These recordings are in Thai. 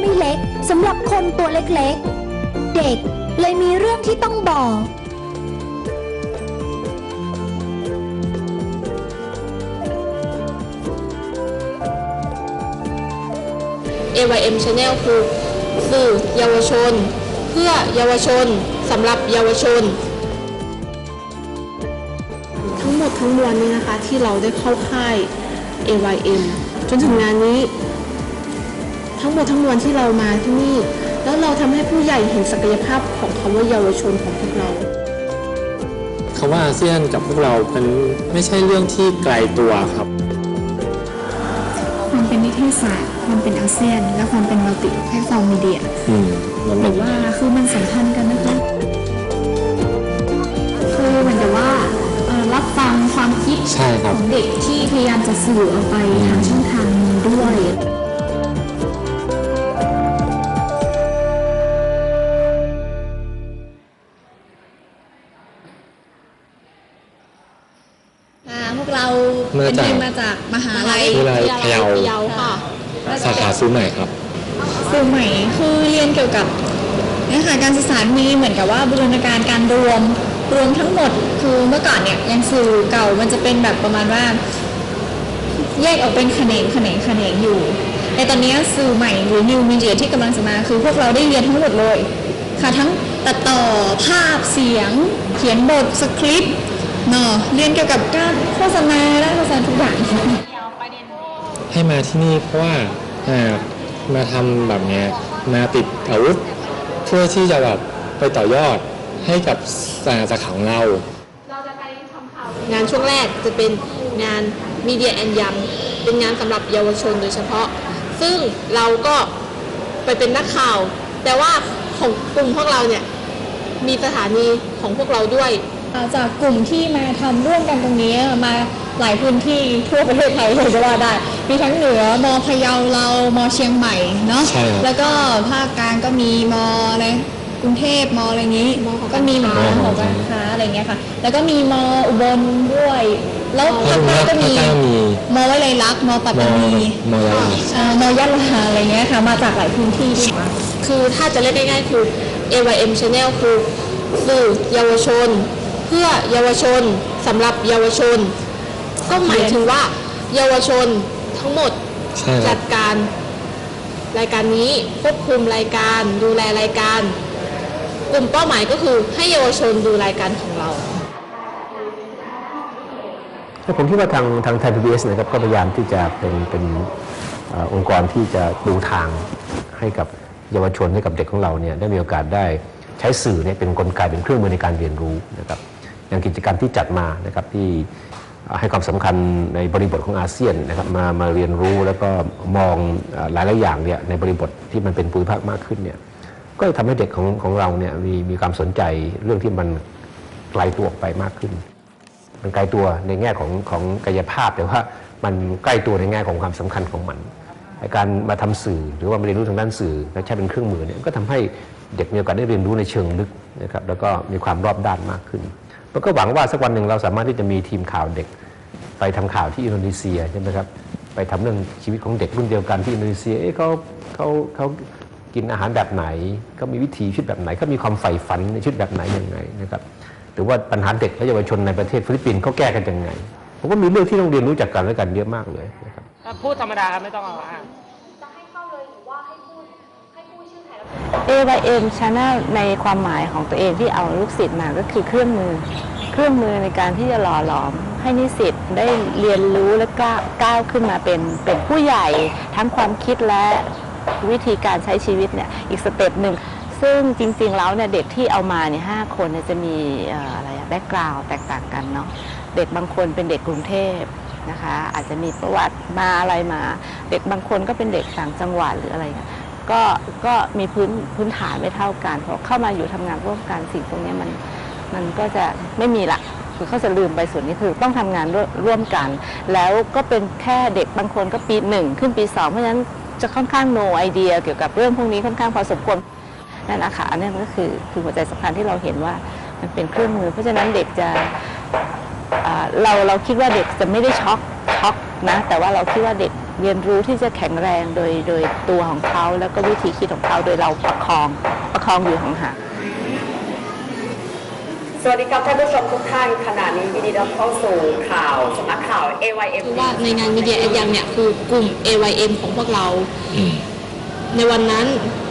ไม่เล็กสำหรับคนตัวเล็กๆ เด็กเลยมีเรื่องที่ต้องบอก AYM Channel คือสื่อเยาวชน เพื่อเยาวชนสำหรับเยาวชน ทั้งหมดทั้งมวลนี้นะคะที่เราได้เข้าค่าย AYM จนถึงงานนี้ ทั้งหมดทั้งมวลที่เรามาที่นี่ แล้วเราทำให้ผู้ใหญ่เห็นศักยภาพของคำว่าเยาวชนของพวกเราคำว่าอาเซียนกับพวกเราเป็นไม่ใช่เรื่องที่ไกลตัวครับ ความเป็นนิเทศศาสตร์ความเป็นอาเซียน และความเป็นมัลติแพลตฟอร์มมีเดียอืมมันหเป็รืนอว่าคือมันสัมพันธ์กันนะคะคือเหมือนกับว่าเอ่อรับฟังความคิดใช่คขรับองเด็กที่พยายามจะสื่อออกไปทางช่องทางนี้ด้วย เรียนเกี่ยวกับเนื้อหาการสื่อสารมีเหมือนกับว่าบูรณาการการรวมรวมทั้งหมดคือเมื่อก่อนเนี่ยยังสื่อเก่ามันจะเป็นแบบประมาณว่า แยกออกเป็นแขนงแขนงแขนงอยู่แต่ตอนนี้สื่อใหม่หรือ new media ที่กำลังจะมาคือพวกเราได้เรียนทั้งหมดเลยค่ะทั้งตัดต่อภาพเสียง เขียนบทสคริปต์เนาะเรียนเกี่ยวกับการโฆษณาและโฆษณาทุกอย่างให้มาที่นี่เพราะว่าอ่ามาทำแบบเนี้ย มาติดอาวุธ เพื่อที่จะแบบไปต่อยอดให้กับสาสาขาของเรางานช่วงแรกจะเป็นงาน Media and Young เป็นงานสำหรับเยาวชนโดยเฉพาะ ซึ่งเราก็ไปเป็นนักข่าว แต่ว่าของกลุ่มพวกเราเนี่ยมีสถานีของพวกเราด้วย จากกลุ่มที่มาทำร่วมกันตรงนี้มาหลายพื้นที่ทั่วประเทศไทยเลยก็ว่าได้ มีทั้งเหนือมอพะเยาเรามอเชียงใหม่เนาะใช่ครับแล้วก็ภาคกลางก็มีมออะไรกรุงเทพมออะไรนี้ก็มีเหมือนกันมหออการค้าอะไรเงี้ยค่ะ แล้วก็มีมออุบลด้วย แล้วภาคใต้ก็มีภาคใต้มีมอไวไลลักษณ์มอปัตมตาอนีมอยาลาอ่ามอยะลาอะไรเงี้ยค่ะ มาจากหลายพื้นที่ด้วยคือถ้าจะเรียกง่ายๆคือ AYM Channel คือสื่อเยาวชน เพื่อเยาวชนสำหรับเยาวชน ก็หมายถึงว่าเยาวชนทั้งหมดใช่ครัจับดการรายการนี้ควบคุมรายการดูแลรายการ กลุ่มเป้าหมายก็คือให้เยาวชนดูรายการของเรา แต่ผมคิดว่าทางทางไทยพีบีเอสนะครับก็พยายามที่จะเป็นเป็นเอ่อองค์กรที่จะดูทางให้กับเยาวชนให้กับเด็กของเราเนี่ยได้มีโอกาสได้ใช้สื่อเนี่ยเป็นกลไกเป็นเครื่องมือในการเรียนรู้นะครับ อย่างกิจกรรมที่จัดมานะครับที่ให้ความสำคัญในบริบทของอาเซียนนะครับมามาเรียนรู้แล้วก็มองหลายหลายอย่างเนี่ยในบริบทที่มันเป็นภูมิภาคมากขึ้นเนี่ยก็จะทำให้เด็กของของเราเนี่ยมีมีความสนใจเรื่องที่มันไกลตัวออกไปมากขึ้น มันไกลตัวในแง่ของของกายภาพแต่ว่ามันใกล้ตัวในแง่ของความสำคัญของมันการมาทำสื่อหรือว่ามาเรียนรู้ทางด้านสื่อและใช้เป็นเครื่องมือเนี่ยก็ทำให้เด็กมีโอกาสได้เรียนรู้ในเชิงลึกนะครับแล้วก็มีความรอบด้านมากขึ้น แล้วก็หวังว่าสักวันหนึ่งเราสามารถที่จะมีทีมข่าวเด็ก ไปทำข่าวที่อินโดนีเซียใช่ไหมครับไปทำเรื่องชีวิตของเด็กรุ่นเดียวกันที่อินโดนีเซียเอ๊ะเขาเขาเขากินอาหารแบบไหนเขามีวิถีชีวิตแบบไหนเขามีความใฝ่ฝันในชีวิตแบบไหนยังไงนะครับหรือว่าปัญหาเด็กและเยาวชนในประเทศฟิลิปปินส์เขาแก้กันยังไงผมว่ามีเรื่องที่ต้องเรียนรู้จากกันและกันเยอะมากเลยนะครับพูดธรรมดาครับไม่ต้องเอาอ้าง AYM Channel ในความหมายของตัวเองที่เอาลูกศิษย์มาก็คือเครื่องมือ เครื่องมือในการที่จะหล่อหลอมให้นิสิตได้เรียนรู้และก้าวก้าวขึ้นมาเป็นเป็นผู้ใหญ่ทั้งความคิดและวิธีการใช้ชีวิตเนี่ยอีกสเต็ปหนึ่งซึ่งจริง ๆ แล้วเนี่ยเด็กที่เอามาเนี่ยห้าคนเนี่ยจะมีอะไรแบ็กกราวแตกต่างกันเนาะเด็กบางคนเป็นเด็กกรุงเทพนะคะ อาจจะมีประวัติมาอะไรมา เด็กบางคนก็เป็นเด็กต่างจังหวัดหรืออะไรเงี้ย ก็ก็มีพื้นพื้นฐานไม่เท่ากันพอเข้ามาอยู่ทำงานร่วมกันสิ่งตรงนี้มันมันก็จะไม่มีละคือเขาจะลืมไปส่วนนี้คือต้องทำงานร่วร่วมกัน แล้วก็เป็นแค่เด็กบางคนก็ปีหนึ่งขึ้นปีสองเพราะฉะนั้นจะค่อนข้างโนไอเดียเกี่ยวกับเรื่องพวกนี้ค่อนข้างพอสมควรนั่นนะคะอันนี้ก็คือคือหัวใจสำคัญที่เราเห็นว่ามันเป็นเครื่องมือ เพราะฉะนั้นเด็กจะเราเราคิดว่าเด็กจะไม่ได้ช็อกช็อกนะ แต่ว่าเราคิดว่าเด็ก เรียนรู้ที่จะแข็งแรงโดยโดยตัวของเขา แล้วก็วิธีคิดของเขาโดยเราประคองประคองอยู่ห่างๆสวัสดีครับท่านผู้ชมทุกท่านขณะนี้ยินดีต้อนรับเข้าสู่ข่าวสำนักข่าว AYM คือว่าในงานมีเดียแอนยังเนี่ยคือกลุ่ม AYM ของพวกเราอืมในวันนั้น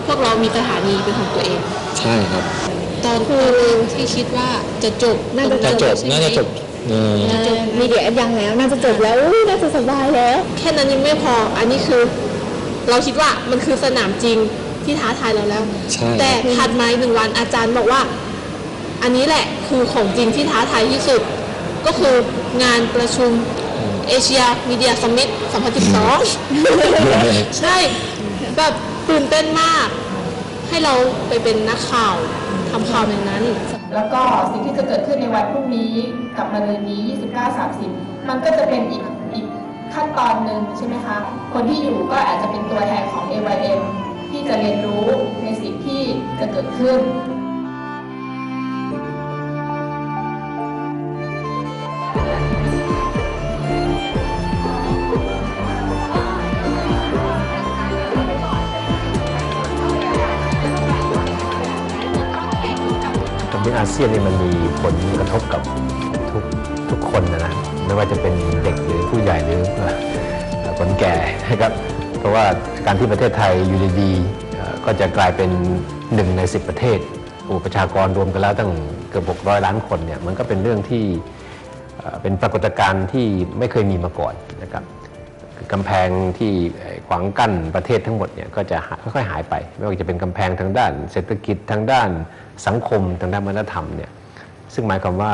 พวกเรามีสถานีเป็นของตัวเอง ใช่ครับ ตอนตอนแรกที่คิดว่าจะจบน่าจะจะจบใช่ไหมน่าจะจบ เออมีเดียยังแล้ว น่าจะจบแล้วอุ๊ยน่าจะสบายแล้ว แค่นั้นยังไม่พอ อันนี้คือ เราคิดว่ามันคือสนามจริงที่ท้าทายเราแล้ว ใช่ แต่ถัดมาอีกหนึ่งวันอาจารย์บอกว่า อันนี้แหละคือของจริงที่ท้าทายที่สุด ก็คืองานประชุมเอเชียมีเดียสมิ t 2012 ใช่แบบตื่นเต้นมาก ให้เราไปเป็นนักข่าวทำข่าวในนั้น แล้วก็สิ่งที่จะเกิดขึ้นในวันพรุ่งนี้กับมะรืนนี้ 29-30 มันก็จะเป็นอีกอีกขั้นตอนหนึ่งใช่ไหมคะ คนที่อยู่ก็อาจจะเป็นตัวแทนของ AYM ที่จะเรียนรู้ในสิ่งที่จะเกิดขึ้น อาเซียนนี่มันมีผลกระทบกับทุกทุกคนนะนะไม่ว่าจะเป็นเด็กหรือผู้ใหญ่หรือคนแก่นะครับเพราะว่าการที่ประเทศไทยอยู่ดีๆก็จะกลายเป็นหนึ่งใน 10 ประเทศอ้ประชากรรวมกันแล้วตั้งเกือบ600 ล้านคนเนี่ยมันก็เป็นเรื่องที่เป็นปรากฏการณ์ที่ไม่เคยมีมาก่อนนะครับ กำแพงที่ขวางกั้นประเทศทั้งหมดเนี่ยก็จะค่อยๆหายไป ไม่ว่าจะเป็นกำแพงทางด้าน เศรษฐกิจทางด้านสังคมทางด้านวัฒนธรรมเนี่ยซึ่งหมายความว่า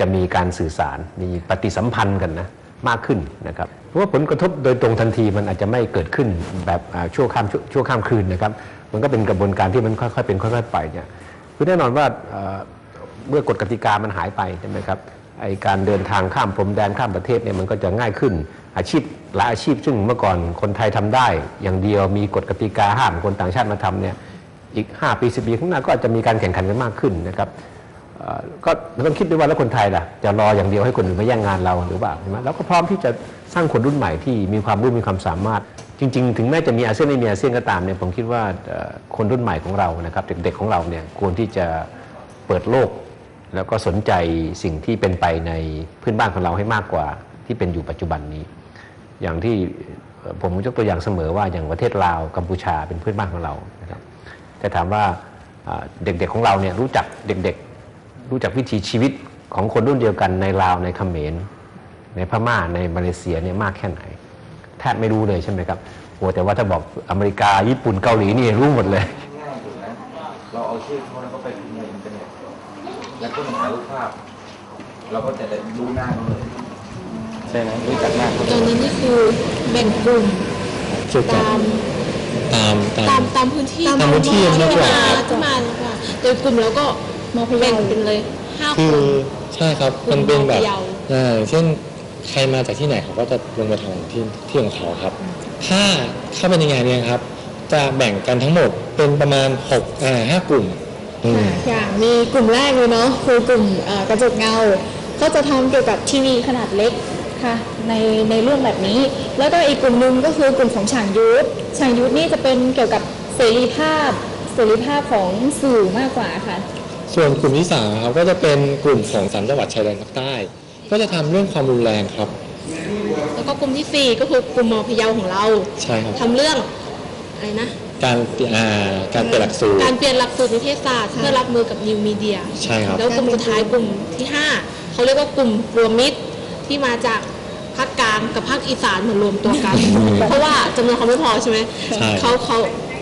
จะมีการสื่อสารมีปฏิสัมพันธ์กันนะมากขึ้นนะครับเพราะว่าผลกระทบโดยตรงทันทีมันอาจจะไม่เกิดขึ้นแบบชั่วข้ามชั่วชั่วข้ามคืนนะครับมันก็เป็นกระบวนการที่มันค่อยๆเป็นค่อยๆไปเนี่ยคือแน่นอนว่าเอ่อเมื่อกฎกติกามันหายไปใช่ไหมครับไอการเดินทางข้ามพรมแดนข้ามประเทศเนี่ยมันก็จะง่ายขึ้น อาชีพหลายอาชีพซึ่งเมื่อก่อนคนไทยทำได้ อย่างเดียวมีกฎกติกาห้ามคนต่างชาติมาทำเนี่ยอีก 5 ปี10ปีข้างหน้าก็อาจจะมีการแข่งขันกันมากขึ้นนะครับก็เราต้องคิดด้วยว่าแล้วคนไทยล่ะจะรออย่างเดียวให้คนอื่นมาแย่งงานเราหรือเปล่าใช่ไหมเราก็พร้อมที่จะสร้างคนรุ่นใหม่ที่มีความรู้มีความสามารถ จริง ๆ ถึงแม้จะมีอาเซียนไม่มีอาเซียนก็ตามเนี่ยผมคิดว่าคนรุ่นใหม่ของเรานะครับเด็กๆของเราเนี่ยควรที่จะเปิดโลก แล้วก็สนใจสิ่งที่เป็นไปในพื้นบ้านของเราให้มากกว่าที่เป็นอยู่ปัจจุบันนี้ อย่างที่ผมยกตัวอย่างเสมอว่าอย่างประเทศลาวกัมพูชาเป็นเพื่อนบ้านของเรานะครับแต่ถามว่าเด็กๆของเราเนี่ยรู้จักเด็กๆ รู้จักวิถีชีวิตของคนรุ่นเดียวกันในลาวในเขมร ในพม่าในมาเลเซียเนี่ยมากแค่ไหนแทบไม่รู้เลยใช่ไหมครับโอ้แต่ว่าถ้าบอกอเมริกาญี่ปุ่นเกาหลีนี่รู้หมดเลยง่ายสุดนะเราเอาชื่อเขาแล้วก็ไปพิมพ์ในอินเทอร์เน็ตแล้วก็มารูปภาพเราก็จะได้รู้หน้าเขาเลย ใช่ไหมรู้จักหน้าเขาตอนนั้นนี่คือแบ่งกลุ่มเกี่ยวกับตามตามตาตามมตามพื้นที่ตามพื้นที่ที่มากกว่ามาครับที่มาว่าโดยกลุ่มแล้วก็แบ่งเป็นเลยห้าคคือนใช่ครับมันเป็นแบบกลุ่มเยาว์อ่าเช่นใครมาจากที่ไหนเขาก็จะลงมาทำที่ที่ของเขาครับ ถ้าเข้าไปในงานเนี่ยครับ จะแบ่งกันทั้งหมดเป็นประมาณหกอ่าห้ากลุ่มอืมอย่างมีกลุ่มแรกเลยเนาะคือกลุ่มเอ่อกระจกเงา ก็จะทำเกี่ยวกับทีวีขนาดเล็ก ค่ะในในเรื่องแบบนี้ แล้วก็อีกกลุ่มหนึ่งก็คือกลุ่มของฉางยุทธฉางยุทธนี่จะเป็นเกี่ยวกับเสรีภาพเสรีภาพของสื่อมากกว่าค่ะ ส่วนกลุ่มที่สามครับก็จะเป็นกลุ่มของสามจังหวัดชายแดนภาคใต้ ก็จะทำเรื่องความรุนแรงครับ แล้วก็กลุ่มที่สี่ก็คือกลุ่มมอพะเยาของเราใช่ครับทำเรื่องอะไรนะการเปลี่ยนอ่าการเปลี่ยนหลักสูตร การเปลี่ยนหลักสูตรนิเทศศาสตร์เพื่อรับมือกับนิวมีเดีย ใช่ครับ แล้วกลุ่มสุดท้ายกลุ่มที่ 5เขาเรียกว่ากลุ่มรวมมิตร ที่มาจากภาคกลางกับภาคอีสานมารวมตัวกัน เพราะว่าจำนวนเขาไม่พอใช่ไหมใช่ เขาเขา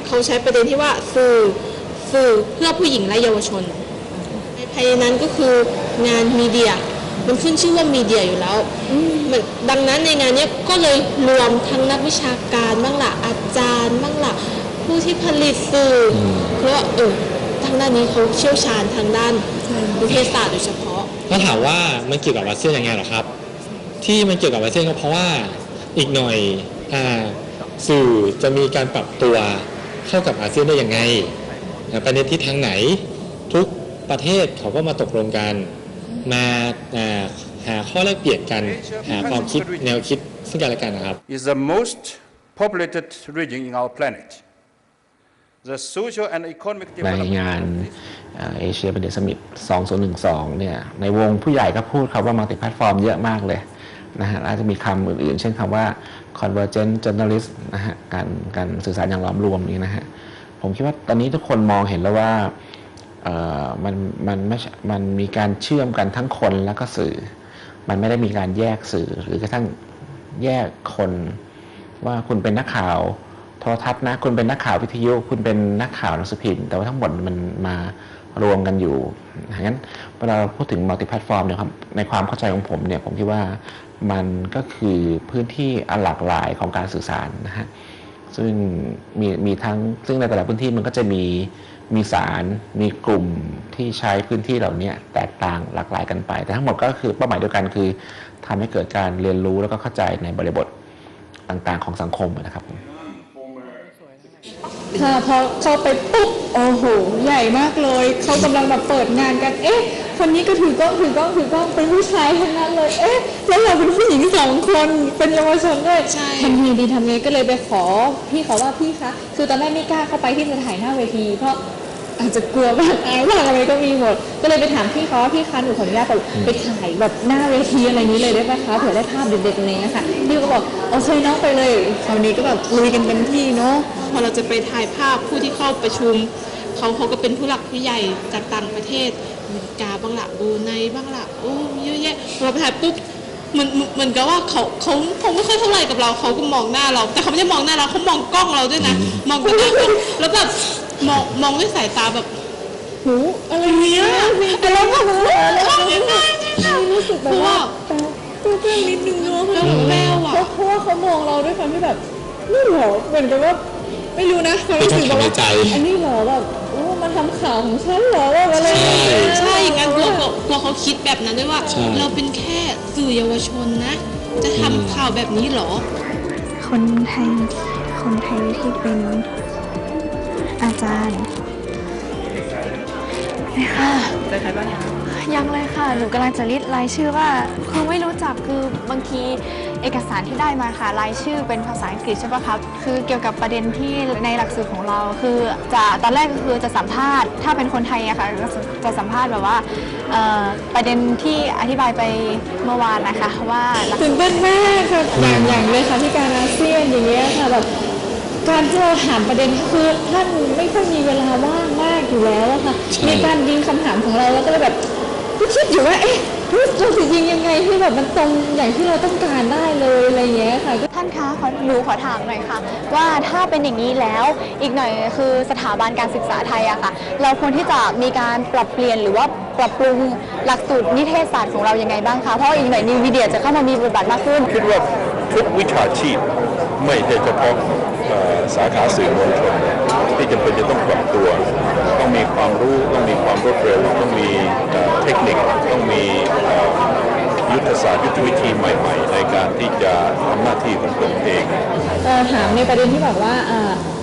เขาใช้ประเด็นที่ว่าสื่อสื่อเพื่อผู้หญิงและเยาวชน ภายในนั้นก็คืองานมีเดีย มันขึ้นชื่อว่ามีเดียอยู่แล้วมันดังนั้นในงานเนี้ยก็เลยรวมทั้งนักวิชาการบ้างละอาจารย์บ้างละผู้ที่ผลิตสื่ออเพราะว่าเออทางด้านนี้เขาเชี่ยวชาญทางด้านนิเทศศาสตร์โดยเฉพาะ ถ้าถามว่ามันเกี่ยวกับอาเซียนยังไงเหรอครับ ที่มันเกี่ยวกับอาเซียนก็เพราะว่าอีกหน่อยอ่าสื่อจะมีการปรับตัวเข้ากับอาเซียนได้ยังไงอ่าไปในทิศทางไหนทุกประเทศเขาก็มาตกลงกันมาอ่าหาข้อแลกเปลี่ยนกันหาความคิดแนวคิดซึ่งกันและกันนะครับ is the most populated region in our planet. The social and economic ใน development งานเอเชียเป็นเดสมิต2012 เนี่ย ในวงผู้ใหญ่ก็พูดคำว่ามัลติแพลตฟอร์มเยอะมากเลย นะฮะอาจจะมีคำอื่นๆ เช่นคำว่า convergent journalist นะฮะการการสื่อสารอย่างล้อมรวมนี้นะฮะผมคิดว่าตอนนี้ทุกคนมองเห็นแล้วว่าเอ่อมันมันไม่มันมีการเชื่อมกันทั้งคนแล้วก็สื่อ มันไม่ได้มีการแยกสื่อหรือกระทั่งแยกคน ว่าคุณเป็นนักข่าวโทรทัศน์นะคุณเป็นนักข่าววิทยุ คุณเป็นนักข่าวหนังสือพิมพ์แต่ว่าทั้งหมดมันมา รวมกันอยู่ดังนั้นเวลาพูดถึงมัลติแพลตฟอร์มเนี่ยครับในความเข้าใจของผมเนี่ยผมคิดว่ามันก็คือพื้นที่อันหลากหลายของการสื่อสารนะฮะซึ่งมีมีทั้งซึ่งในแต่ละพื้นที่มันก็จะมีมีสารมีกลุ่มที่ใช้พื้นที่เหล่านี้แตกต่างหลากหลายกันไป แต่ทั้งหมดก็คือเป้าหมายเดียวกันคือทำให้เกิดการเรียนรู้แล้วก็เข้าใจในบริบทต่างๆของสังคมนะครับ ค่ะพอเข้าไปปุ๊บโอ้โหใหญ่มากเลยเขากำลังแบบเปิดงานกัน เอ๊ะ คนนี้ก็ถือกล้องถือกล้องถือกล้องเป็นผู้ชายทั้งนั้นเลย เอ๊ะ แล้วเราเป็นผู้หญิงสองคนเป็นเยาวชนด้วยทำไงดีทำไงก็เลยไปขอพี่เขาว่าพี่คะคือตอนแรกไม่กล้าเข้าไปที่จะถ่ายหน้าเวทีเพราะอาจจะกลัวบ้างอายบ้างอะไรก็มีหมด ก็เลยไปถามพี่เขาว่าพี่คะหนูขออนุญาตแบบไปถ่ายแบบหน้าเวทีอะไรนี้เลยได้ไหมคะเผื่อได้ภาพเด็ดๆอะไรเงี้ยค่ะพี่ก็บอกโอเคน้องไปเลยคราวนี้ก็แบบลุยกันเต็มที่เนาะ พอเราจะไปถ่ายภาพผู้ที่เข้าประชุมเขาเขาก็เป็นผู้หลักผู้ใหญ่จากต่างประเทศอเมริกาบ้างละบรูไนบ้างละโอ้เยอะแยะพอเราไปถ่ายปุ๊บเหมือนเหมือนกับว่าเขาเขาเขาไม่ค่อยเท่าไหร่กับเราเขาก็มองหน้าเรา แต่เขาไม่ได้มองหน้าเราเขามองกล้องเราด้วยนะ มองไปหน้ากล้องแล้วแบบมองมองด้วยสายตาแบบหูอะไรเนี้ยแล้วก็หูรู้สึกแบบว่าเปรี้ยวๆนิดนึงเนาะแล้วแววอะเพราะว่าเขามองเราด้วยความที่แบบนี่เหรอเหมือนกับว่า ไม่รู้นะความรู้สึกแบบว่าไม่ต้องถามในใจอันนี้เหรอแบบโอ้มาทำข่าวของฉันเหรอแบบอะไรอย่างเงี้ยใช่อย่างนั้นกลัวเขากลัวเขาคิดแบบนั้นด้วยว่าใช่เราเป็นแค่สื่อเยาวชนนะ จะทำข่าวแบบนี้เหรอ คนไทยคนไทยที่เป็นอาจารย์ค่ะเจอใครบ้าง ยังยังเลยค่ะ หนูกำลังจะลิสต์รายชื่อว่าคือไม่รู้จักคือบางทีเอกสารที่ได้มาค่ะรายชื่อเป็นภาษาอังกฤษใช่ปะคะคือเกี่ยวกับประเด็นที่ในหลักสูตรของเรา คือจะตอนแรกก็คือจะสัมภาษณ์ ถ้าเป็นคนไทยอะค่ะจะสัมภาษณ์แบบว่าเอ่อประเด็นที่อธิบายไปเมื่อวานนะคะว่าหลัก ตื่นเต้นมากค่ะอย่างอย่างเลยค่ะที่การอาเซียนอย่างเงี้ยค่ะแบบการที่เราถามประเด็นคือท่านไม่ค่อยมีเวลาว่างมากอยู่แล้วอะค่ะใช่ มีการยิงคำถามของเราแล้วก็เลยแบบก็ คิดอยู่ว่าเอ๊ะเราจะยิงยังไงให้แบบมันตรงอย่างที่เราต้องการได้เลยอะไรอย่างเงี้ยค่ะท่านคะขอหนูขอถามหน่อยค่ะ ว่าถ้าเป็นอย่างนี้แล้วอีกหน่อยคือสถาบันการศึกษาไทยอะค่ะ เราควรที่จะมีการปรับเปลี่ยนหรือว่าปรับปรุงหลักสูตรนิเทศศาสตร์ของเรายังไงบ้างคะเพราะอีกหน่อยนิววิเดียจะเข้ามามีบทบาทมากขึ้น คิดว่าทุกวิชาชีพไม่ใช่เฉพาะเอ่อสาขาสื่อมวลชน ที่จำเป็นจะต้องปรับตัว ต้องมีความรู้ต้องมีความรวดเร็วต้องมีเทคนิคต้องมียุทธศาสตร์ยุทธวิธีใหม่ ๆ ในการที่จะทำหน้าที่ของตนเองถามในประเด็นที่แบบว่า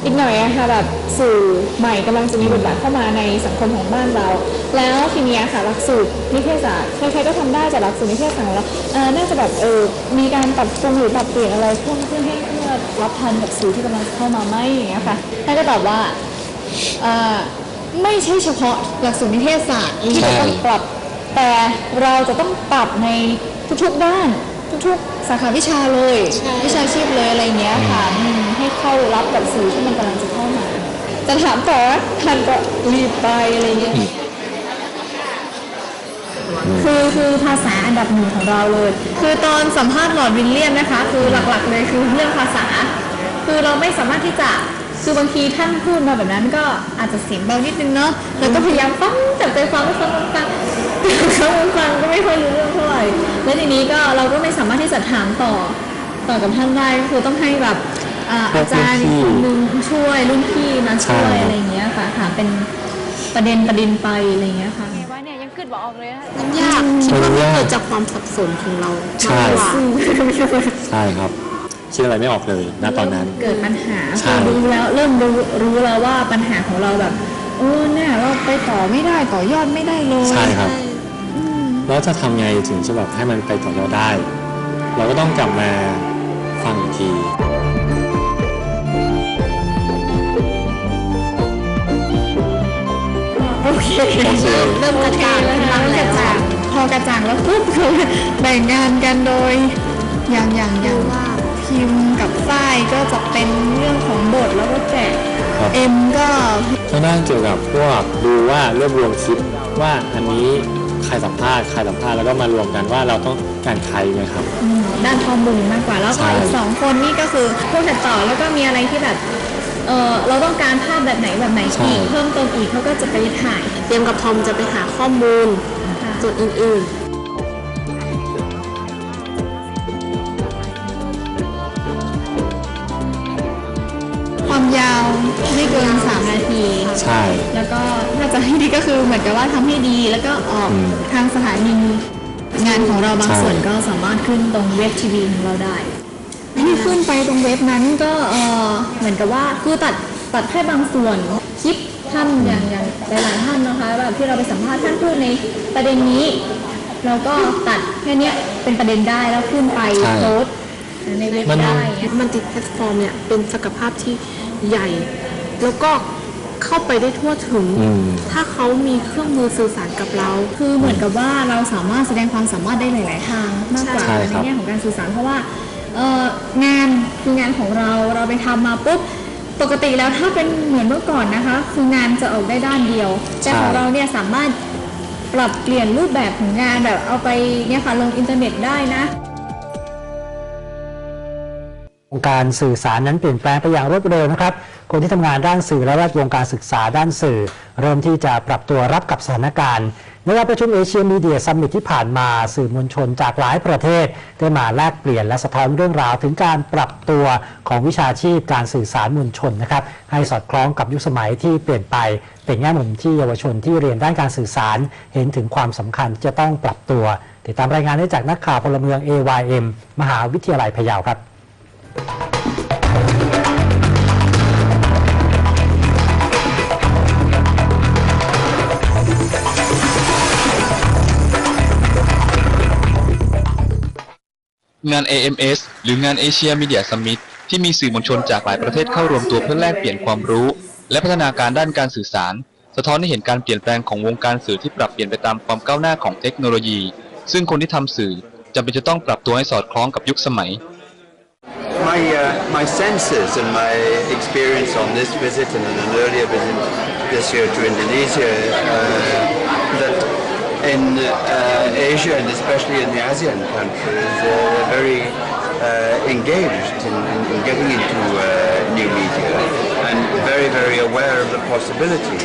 อีกหน่อยนะค่ะแบบสื่อใหม่กำลังจะมีบทบาทเข้ามาในสังคมของบ้านเรา แล้วทีเนี้ยค่ะหลักสูตรนิเทศศาสตร์ใครๆก็ทำได้จากหลักสูตรนิเทศศาสตร์ของเราเอ่อน่าจะแบบเออมีการปรับปรุงหรือปรับเปลี่ยนอะไรเพื่อเพื่อให้เพื่อรับทันกับสื่อที่กำลังเข้ามาไหมอย่างเงี้ยค่ะท่านก็ตอบว่าเอ่อไม่ใช่เฉพาะหลักสูตรนิเทศศาสตร์ที่จะต้องปรับ แต่เราจะต้องปรับในทุกๆด้านทุกๆสาขาวิชาเลย วิชาชีพเลยอะไรเงี้ยค่ะอืมให้เข้ารับกับสื่อที่มันกำลังจะเข้ามาจะถามต่อว่าทันก็รีบไปอะไรเงี้ย คือคือภาษาอันดับหนึ่งของเราเลย คือตอนสัมภาษณ์หลอร์ดวิลเลียมนะคะ คือหลักๆเลยคือเรื่องภาษา คือเราไม่สามารถที่จะคือบางทีท่านพูดมาแบบนั้นก็อาจจะเสียงเบานิดนึงเนาะแล้วก็พยายามฟังจับใจฟังฟังฟังฟังฟังฟังก็ไม่ค่อยรู้เรื่องเท่าไหร่แล้วทีนี้ก็เราก็ไม่สามารถที่จะถามต่อต่อกับท่านได้ก็คือต้องให้แบบอ่าอาจารย์อีกคนนึงช่วยรุ่นพี่มาช่วยอะไรอย่างเงี้ยค่ะถามเป็นประเด็นประเด็นไปอะไรอย่างเงี้ยค่ะ ขึ้นบอกออกเลยนะมันยากคิดว่ามันเกิดจากความสับสนของเราใช่ มากกว่าใช่ครับคิดอะไรไม่ออกเลยณตอนนั้น เกิดปัญหาใช่คือรู้แล้วเริ่มรู้รู้แล้วว่าปัญหาของเราแบบโอ้เนี่ยเราไปต่อไม่ได้ต่อยอดไม่ได้เลยใช่ครับ แล้วจะทำไงถึงจะแบบให้มันไปต่อยอดได้ เราก็ต้องกลับมาฟังอีกที เคเริ่มเริ่มกระจ่างแล้วนะเริ่มกระจ่างพอกระจ่างแล้วปุ๊บคือแบ่งงานกันโดยอย่างอย่างอย่างว่าพิมพ์กับฝ้ายก็จะเป็นเรื่องของบทแล้วก็แจกครับเอ็มก็ทางด้านเกี่ยวกับพวกดูว่ารวบรวมคลิปว่าอันนี้ใครสัมภาษณ์ใครสัมภาษณ์แล้วก็มารวมกันว่าเราต้องการใครไหมครับอืมด้านข้อมูลมากกว่าแล้วใช่ก็อีกสองคนนี่ก็คือพวกตัดต่อแล้วก็มีอะไรที่แบบ เออเราต้องการภาพแบบไหนแบบไหนอีกเพิ่มเติมอีกเขาก็จะไปถ่าย เตรียมกับทอมจะไปหาข้อมูลส่วนอื่นความยาวไม่เกิน3นาที ใช่ แล้วก็ถ้าจะให้ดีก็คือเหมือนกับว่าทำให้ดี แล้วก็ออกอืมทางสถานีงานของเราบางใช่ ส่วนก็สามารถขึ้นตรงเว็บทีวีของเราได้ ที่ขึ้นไปตรงเว็บนั้นก็เออเหมือนกับว่าคือตัดตัดแค่บางส่วนคลิปท่านอย่างอย่างหลายๆท่านนะคะแบบที่เราไปสัมภาษณ์ท่านพูดในประเด็นนี้ เราก็ตัดแค่เนี้ยเป็นประเด็นได้แล้วขึ้นไปใช่โพสต์ในเว็บมันได้มันติดแพลตฟอร์มเนี่ยเป็นศักยภาพที่ใหญ่ แล้วก็เข้าไปได้ทั่วถึงอืมถ้าเขามีเครื่องมือสื่อสารกับเรา คือเหมือนกับว่าเราสามารถแสดงความสามารถได้หลาย ๆ ทางมากกว่าใช่ในครับแง่ของการสื่อสารเพราะว่าเอ่อ งานคืองานของเราเราไปทำมาปุ๊บปกติแล้วถ้าเป็นเหมือนเมื่อก่อนนะคะ คืองานจะออกได้ด้านเดียว แต่ของเราเนี่ยสามารถปรับเปลี่ยนรูปแบบของงานแบบเอาไปเนี่ยค่ะลงอินเทอร์เน็ตได้นะวงค์การสื่อสารนั้นเปลี่ยนแปลงไปอย่างรวดเร็วนะครับ คนที่ทำงานด้านสื่อและแวดวงการศึกษาด้านสื่อ เริ่มที่จะปรับตัวรับกับสถานการณ์ ในการประชุมเอเชียมีเดียซัมมิตที่ผ่านมาสื่อมวลชนจากหลายประเทศ ได้มาแลกเปลี่ยนและสะท้อนเรื่องราวถึงการปรับตัวของวิชาชีพการสื่อสารมวลชนนะครับให้สอดคล้องกับยุคสมัยที่เปลี่ยนไป เป็นแง่มุมที่เยาวชนที่เรียนด้านการสื่อสาร เห็นถึงความสำคัญที่จะต้องปรับตัว ติดตามรายงานได้จากนักข่าวพลเมือง AYM มหาวิทยาลัยพะเยาครับ งาน AMS หรืองาน Asia Media Summit ที่มีสื่อมวลชนจากหลายประเทศเข้ารวมตัวเพื่อแลกเปลี่ยนความรู้ และพัฒนาการด้านการสื่อสาร สะท้อนให้เห็นการเปลี่ยนแปลงของวงการสื่อที่ปรับเปลี่ยนไปตามความก้าวหน้าของเทคโนโลยี ซึ่งคนที่ทำสื่อจำเป็นจะต้องปรับตัวให้สอดคล้องกับยุคสมัย My, uh, my senses and my experience on this visit and on an earlier visit this year to Indonesia, uh, in uh, Asia and especially in the ASEAN countries, uh, they're very uh, engaged in, in, in getting into uh, new media and very, very aware of the possibilities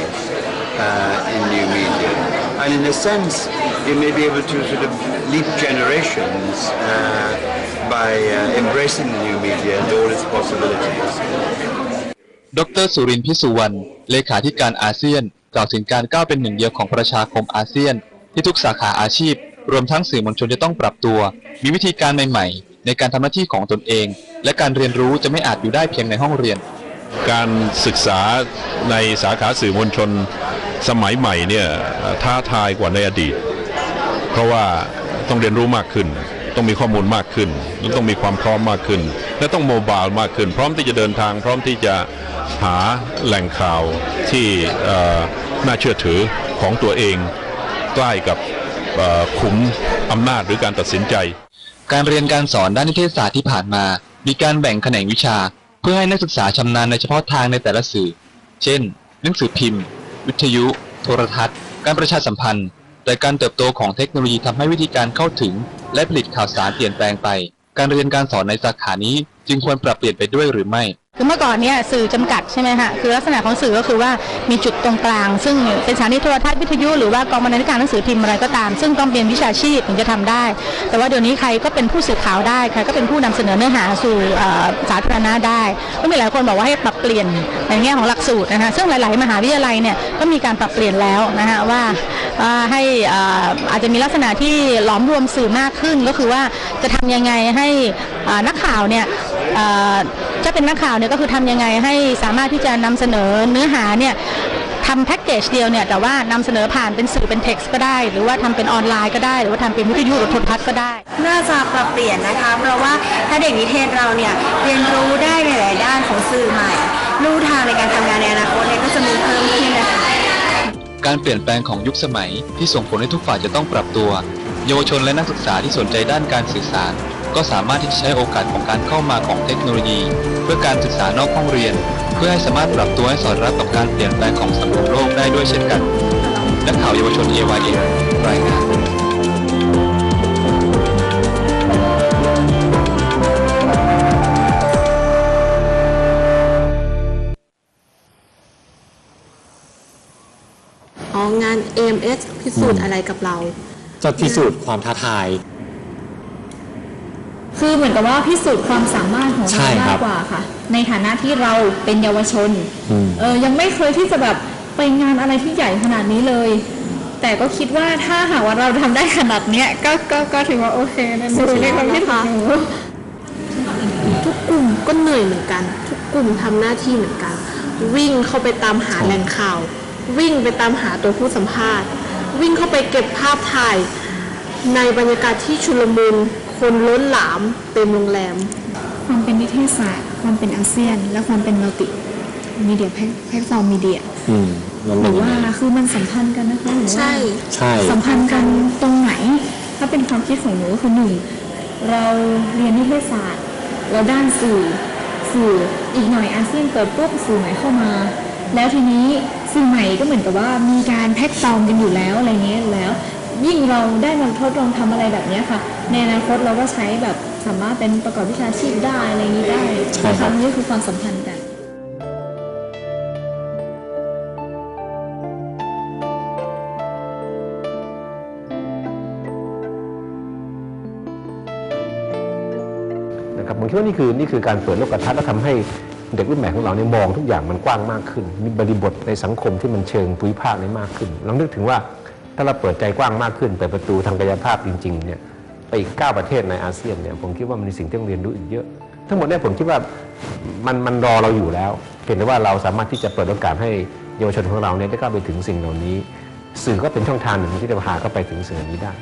uh, in new media. And in a sense, you may be able to sort of leap generations uh, by uh, embracing the new media and all its possibilities. ดรสุรินทร์พิสุวรรณ เลขาธิการอาเซียน กล่าวถึงการก้าวเป็นหนึ่งเดียวของประชาคมอาเซียน ที่ทุกสาขาอาชีพ รวมทั้งสื่อมวลชนจะต้องปรับตัว มีวิธีการใหม่ๆ ในการทำหน้าที่ของตนเอง และการเรียนรู้จะไม่อาจอยู่ได้เพียงในห้องเรียน การศึกษาในสาขาสื่อมวลชนสมัยใหม่เนี่ยท้าทายกว่าในอดีต เพราะว่าต้องเรียนรู้มากขึ้น ต้องมีข้อมูลมากขึ้นและต้องมีความพร้อมมากขึ้น และต้องโมบายมากขึ้น พร้อมที่จะเดินทาง พร้อมที่จะหาแหล่งข่าวที่น่าเชื่อถือของตัวเอง ใกล้กับขุมอำนาจหรือการตัดสินใจ การเรียนการสอนด้านนิเทศศาสตร์ที่ผ่านมา มีการแบ่งแขนงวิชา เพื่อให้นักศึกษาชำนาญในเฉพาะทางในแต่ละสื่อ เช่น หนังสือพิมพ์ วิทยุ โทรทัศน์ การประชาสัมพันธ์ แต่การเติบโตของเทคโนโลยีทำให้วิธีการเข้าถึง และผลิตข่าวสารเปลี่ยนแปลงไป การเรียนการสอนในสาขานี้จึงควรปรับเปลี่ยนไปด้วยหรือไม่ คือเมื่อก่อนเนี่ยสื่อจำกัดใช่ไหมฮะคือลักษณะของสื่อก็คือว่ามีจุดตรงกลาง ซึ่งเป็นสถานีโทรทัศน์วิทยุหรือว่ากองบรรณาธิการหนังสือพิมพ์อะไรก็ตาม ซึ่งต้องเป็นวิชาชีพถึงจะทำได้ แต่ว่าเดี๋ยวนี้ใครก็เป็นผู้สื่อข่าวได้ใครก็เป็นผู้นำเสนอเนื้อหาสู่สาธารณะได้ก็มีหลายคนบอกว่าให้ปรับเปลี่ยนในแง่ของหลักสูตรนะคะซึ่งหลาย ๆ มหาวิทยาลัยเนี่ยก็มีการปรับเปลี่ยนแล้วนะฮะว่าว่าให้อาจจะมีลักษณะที่หลอมรวมสื่อมากขึ้นก็คือว่าจะทำยังไงให้นักข่าวเนี่ย ถ้าเป็นนักข่าวเนี่ยก็คือทำยังไงให้สามารถที่จะนำเสนอเนื้อหาเนี่ยทำแพ็กเกจเดียวเนี่ยแต่ว่านำเสนอผ่านเป็นสื่อเป็นเท็กซ์ก็ได้ หรือว่าทำเป็นออนไลน์ก็ได้ หรือว่าทำเป็นวิทยุหรือโทรทัศน์ก็ได้ น่าจะปรับเปลี่ยนนะคะ เพราะว่าถ้าเด็กนิเทศเราเนี่ยเรียนรู้ได้ในหลายๆด้านของสื่อใหม่ลู่ทางในการทำงานในอนาคตเนี่ยก็จะมีเพิ่มขึ้นนะคะการเปลี่ยนแปลงของยุคสมัยที่ส่งผลให้ทุกฝ่ายจะต้องปรับตัว เยาวชนและนักศึกษาที่สนใจด้านการสื่อสาร ก็สามารถที่จะใช้โอกาสของการเข้ามาของเทคโนโลยี เพื่อการศึกษานอกห้องเรียน เพื่อให้สามารถปรับตัวให้สอดรับกับการเปลี่ยนแปลงของสังคมโลกได้ด้วยเช่นกันนักข่าวเยาวชน AYN รายงานอ๋องาน AMS พิสูจน์อะไรกับเรา จะพิสูจน์ความท้าทาย คือเหมือนกับว่าพิสูจน์ความสามารถของใช่เราครัมาบกกว่าค่ะ ในฐานะที่เราเป็นเยาวชนอืม เออยังไม่เคยที่จะแบบไปงานอะไรที่ใหญ่ขนาดนี้เลย แต่ก็คิดว่าถ้าหากว่าเราทำได้ขนาดเนี้ยก็ก็ก็ถือว่าโอเคนะดูในความคิดของหนู ทุกกลุ่มก็เหนื่อยเหมือนกัน ทุกกลุ่มทำหน้าที่เหมือนกัน วิ่งเข้าไปตามหาแหล่งข่าว วิ่งไปตามหาตัวผู้สัมภาษณ์ วิ่งเข้าไปเก็บภาพถ่ายในบรรยากาศที่ชุลมุน คนล้นหลามเต็มโรงแรม ความเป็นนิเทศศาสตร์ ความเป็นอาเซียน และความเป็นมัลติมีเดียแพลตฟอร์มมีเดียอืมมันหเป็รืนอยังว่าไงคือมันสัมพันธ์กันนะคะหรือว่าใช่ใช่สัมพันธ์กันตรงไหน ถ้าเป็นความคิดของหนูก็คือหนึ่งเราเรียนนิเทศศาสตร์เราด้านสื่อสื่ออีกหน่อยอาเซียนเปิดปุ๊บสื่อใหม่เข้ามา แล้วทีนี้สื่อใหม่ก็เหมือนกับว่ามีการแพ็กซองกันอยู่แล้วอะไรเงี้ยแล้ว ยิ่งเราได้มาทดลองทำอะไรแบบนี้ค่ะ ในอนาคตเราก็ใช้แบบสามารถเป็นประกอบวิชาชีพได้อะไรนี้ได้ใช่ครับนี่คือความสัมพันธ์กันนะครับผมคิดว่านี่คือนี่คือการเปิดโลกทัศน์และทำให้เด็กรุ่นใหม่ของเราเนี่ยมองทุกอย่างมันกว้างมากขึ้น มีบริบทในสังคมที่มันเชิงภูมิภาคนี้มากขึ้นลองนึกถึงว่า ถ้าเราเปิดใจกว้างมากขึ้นเปิดประตูทางกายภาพจริงๆเนี่ยไปอีก 9 ประเทศในอาเซียนเนี่ยผมคิดว่ามันมีสิ่งที่ต้องเรียนรู้อีกเยอะ ทั้งหมดเนี่ยผมคิดว่ามันมันรอเราอยู่แล้ว เพียงแต่ว่าเราสามารถที่จะเปิดโอกาสให้เยาวชนของเราเนี่ยได้เข้าไปถึงสิ่งเหล่านี้ สื่อก็เป็นช่องทางหนึ่งที่จะพาเข้าไปถึงสิ่งเหล่านี้ได้